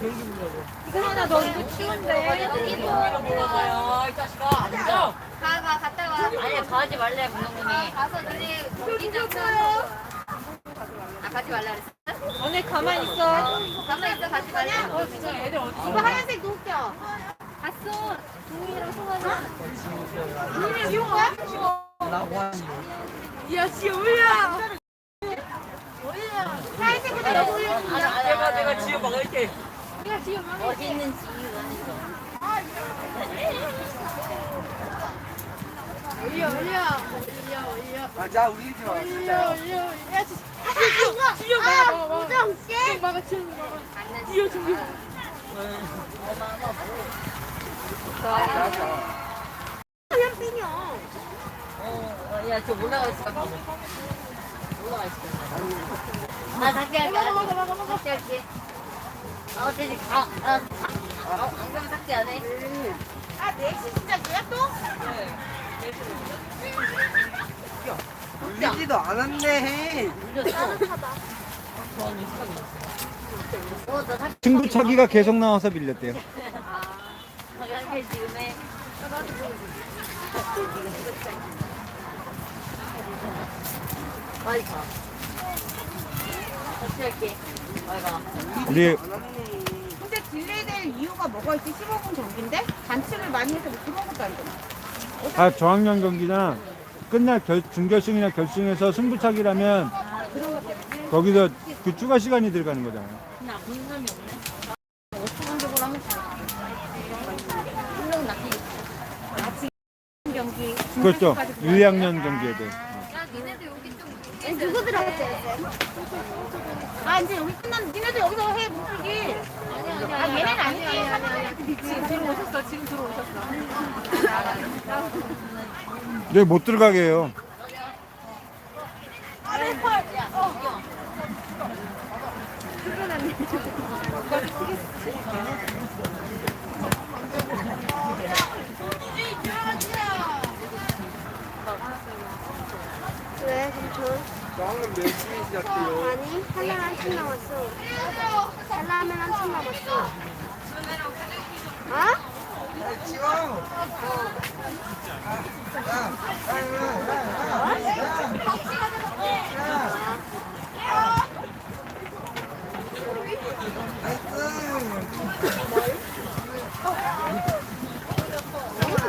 이거 하나 더 이거 치운데. 물어봐요 이 자식아 앉아 가, 가, 갔다 와. 아니 가지 말래 문동군이 가서 너네 거기 좀 쳐. 아, 가지 말라 그랬어? 너네 가만 있어. 가만 있어, 가지 말라. 어, 진짜 애들 어디 이거 하얀색 껴? 갔어. 동이랑 송하나? 동이랑 이거 거야? 야, 씨, 올려. 하얀색보다 너무 올려준다. 내가 내가 지우 먹을게 멋있는 지휘관. 올려, 올려. 올려, 올려. 맞아 울리지 마 진짜 올려, 올려. 야, 지- 아, 이거. 아, 우정 씨. 막아, 치우는 거. 장난치- 뒤에 준비. 그냥 삐녀. 어 야 저 올라가 있어 올라가 있어 나 삭제 할게 삭제 할게 어 되지. 아, 아, 아, 안경 삭제 안 해? 아, 4시 시작이야, 또? 울리지도 않았네. 어, 너 삭제. 승부차기가 계속 나와서 밀렸대요. 거기 한개 지금 해 빨리 가 할게 가 우리 근데 딜레이 될 이유가 뭐가 있지? 15분 경기인데? 잔치를 많이 해서 뭐 그런 것도 아니잖아. 다 저학년 경기나 끝날 결, 준결승이나 결승에서 승부차기라면 거기서 그 추가 시간이 들어가는 거잖아요. 사람이 없네 하면 경기. 그렇죠. 1, 2학년 경기에 대해. 누구 들어갔어요? 아, 이제 여기 끝났는데 니네도 여기서 해, 무슬기. 아, 얘네는 아니지. 지금 들어오셨어, 지금 들어오셨어. 네, 못 들어가게 해요. 왜 삼촌? 저학년 몇 시작해요? 아니 하나 한참 남았어. 하나면 한참 남았어. 어? 치워 나